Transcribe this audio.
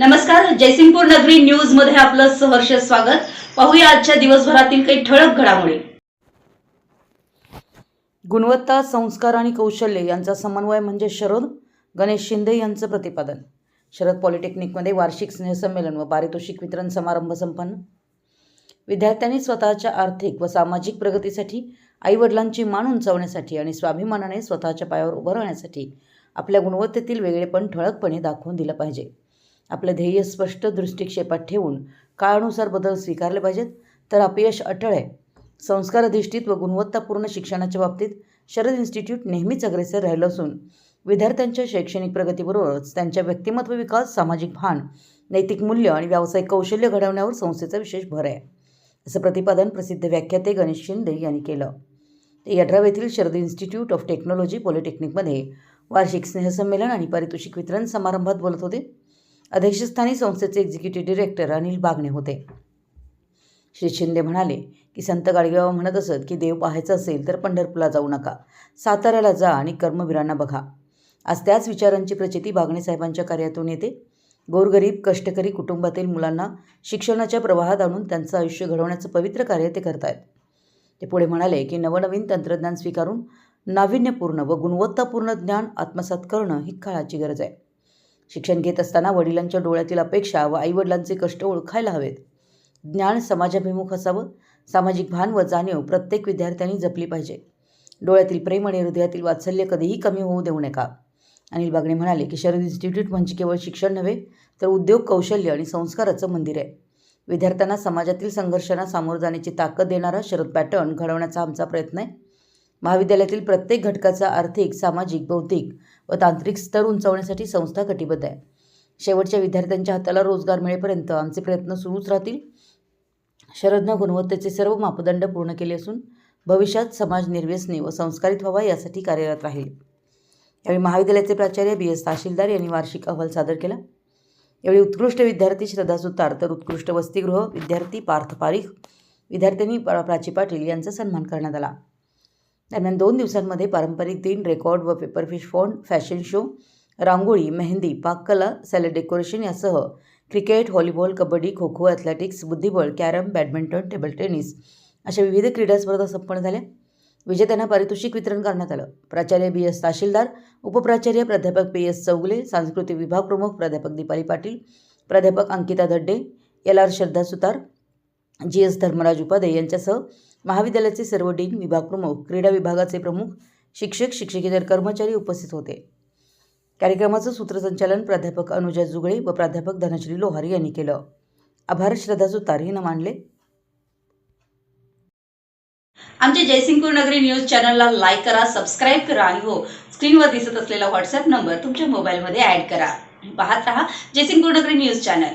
नमस्कार जयसिंगपूर नगरी न्यूजमध्ये आपलं सहर्ष स्वागत. पाहूया आजच्या दिवसभरातील काही ठळक घडामोडी. गुणवत्ता संस्कार आणि कौशल्य यांचा समन्वय म्हणजे शरद गणेश शिंदे यांचं प्रतिपादन. शरद पॉलिटेक्निकमध्ये वार्षिक स्नेहसंमेलन व पारितोषिक वितरण समारंभ संपन्न. विद्यार्थ्यांनी स्वतःच्या आर्थिक व सामाजिक प्रगतीसाठी आईवडिलांची मान उंचावण्यासाठी आणि स्वाभिमानाने स्वतःच्या पायावर उभं राहण्यासाठी आपल्या गुणवत्तेतील वेगळेपण ठळकपणे दाखवून दिलं पाहिजे. आपलं ध्येय स्पष्ट दृष्टिक्षेपात ठेवून काळानुसार बदल स्वीकारले पाहिजेत. तर अपयश अटळ आहे. संस्कार अधिष्ठित व गुणवत्तापूर्ण शिक्षणाच्या बाबतीत शरद इन्स्टिट्यूट नेहमीच अग्रेसर राहिलं असून विद्यार्थ्यांच्या शैक्षणिक प्रगतीबरोबरच त्यांच्या व्यक्तिमत्व विकास सामाजिक भान नैतिक मूल्य आणि व्यावसायिक कौशल्य घडवण्यावर संस्थेचा विशेष भर आहे. असं प्रतिपादन प्रसिद्ध व्याख्याते गणेश शिंदे यांनी केलं. ते यड्राव येथील शरद इन्स्टिट्यूट ऑफ टेक्नॉलॉजी पॉलिटेक्निकमध्ये वार्षिक स्नेहसंमेलन आणि पारितोषिक वितरण समारंभात बोलत होते. अध्यक्षस्थानी संस्थेचे एक्झिक्युटिव्ह डिरेक्टर अनिल बागणे होते. श्री शिंदे म्हणाले की संत गाडगेबाबा म्हणत असत की देव पाहायचं असेल तर पंढरपूरला जाऊ नका. साताऱ्याला जा आणि कर्मवीरांना बघा. आज त्याच विचारांची प्रचिती बागणे साहेबांच्या कार्यातून येते. गोरगरीब कष्टकरी कुटुंबातील मुलांना शिक्षणाच्या प्रवाहात आणून त्यांचं आयुष्य घडवण्याचं पवित्र कार्य ते करतायत. ते पुढे म्हणाले की नवनवीन तंत्रज्ञान स्वीकारून नाविन्यपूर्ण व गुणवत्तापूर्ण ज्ञान आत्मसात करणं ही काळाची गरज आहे. शिक्षण घेत असताना वडिलांच्या डोळ्यातील अपेक्षा व आईवडिलांचे कष्ट ओळखायला हवेत. ज्ञान समाजाभिमुख असावं. सामाजिक भान व जाणीव प्रत्येक विद्यार्थ्यांनी जपली पाहिजे. डोळ्यातील प्रेम आणि हृदयातील वात्सल्य कधीही कमी होऊ देऊ नका. अनिल बागणे म्हणाले की शरद इन्स्टिट्यूट म्हणजे केवळ शिक्षण नव्हे तर उद्योग कौशल्य आणि संस्काराचं मंदिर आहे. विद्यार्थ्यांना समाजातील संघर्षांना सामोरं जाण्याची ताकद देणारा शरद पॅटर्न घडवण्याचा आमचा प्रयत्न आहे. महाविद्यालयातील प्रत्येक घटकाचा आर्थिक सामाजिक बौद्धिक व तांत्रिक स्तर उंचावण्यासाठी संस्था कटिबद्ध आहे. शेवटच्या विद्यार्थ्यांच्या हाताला रोजगार मिळेपर्यंत आमचे प्रयत्न सुरूच राहतील. शरदनं गुणवत्तेचे सर्व मापदंड पूर्ण केले असून भविष्यात समाज निर्व्यसनी व संस्कारित व्हावा यासाठी कार्यरत राहील. यावेळी महाविद्यालयाचे प्राचार्य बी एस तहसीलदार यांनी वार्षिक अहवाल सादर केला. यावेळी उत्कृष्ट विद्यार्थी श्रद्धा सुतार तर उत्कृष्ट वसतिगृह विद्यार्थी पार्थ पारिख विद्यार्थ्यांनी प्रा- प्राची पाटील यांचा सन्मान करण्यात आला. दरम्यान दोन दिवसांमध्ये पारंपरिक दिन रेकॉर्ड व पेपरफिश phone fashion show rangoli mehndi पाककला सॅलड डेकोरेशन यासह cricket volleyball kabaddi kho kho athletics बुद्धिबळ कॅरम बॅडमिंटन टेबल टेनिस अशा विविध क्रीडा स्पर्धा संपन्न झाल्या. विजेत्यांना पारितोषिक वितरण करण्यात आलं. प्राचार्य बी. एस. तहसीलदार उपप्राचार्य प्राध्यापक पी. एस. चौगुले सांस्कृतिक विभाग प्रमुख प्राध्यापक दीपाली पाटील प्राध्यापक Ankita Dhadde L. R. Shraddha Sutar G. S. Dharmaraj Upadhye यांच्यासह महाविद्यालयाचे सर्व डीन विभाग प्रमुख क्रीडा विभागाचे प्रमुख शिक्षक शिक्षकेतर कर्मचारी उपस्थित होते. कार्यक्रमाचं सूत्रसंचालन प्राध्यापक अनुजा जुगळे व प्राध्यापक धनश्री लोहार यांनी केलं. आभार श्रद्धा सुतार हिनं मानले. आमच्या जयसिंगपूर नगरी न्यूज चॅनलला लाईक करा सबस्क्राईब करा आणि हो स्क्रीनवर दिसत असलेला व्हॉट्सअप नंबर तुमच्या मोबाईलमध्ये ॲड करा. पाहत राहा जयसिंगपूर नगरी न्यूज चॅनल.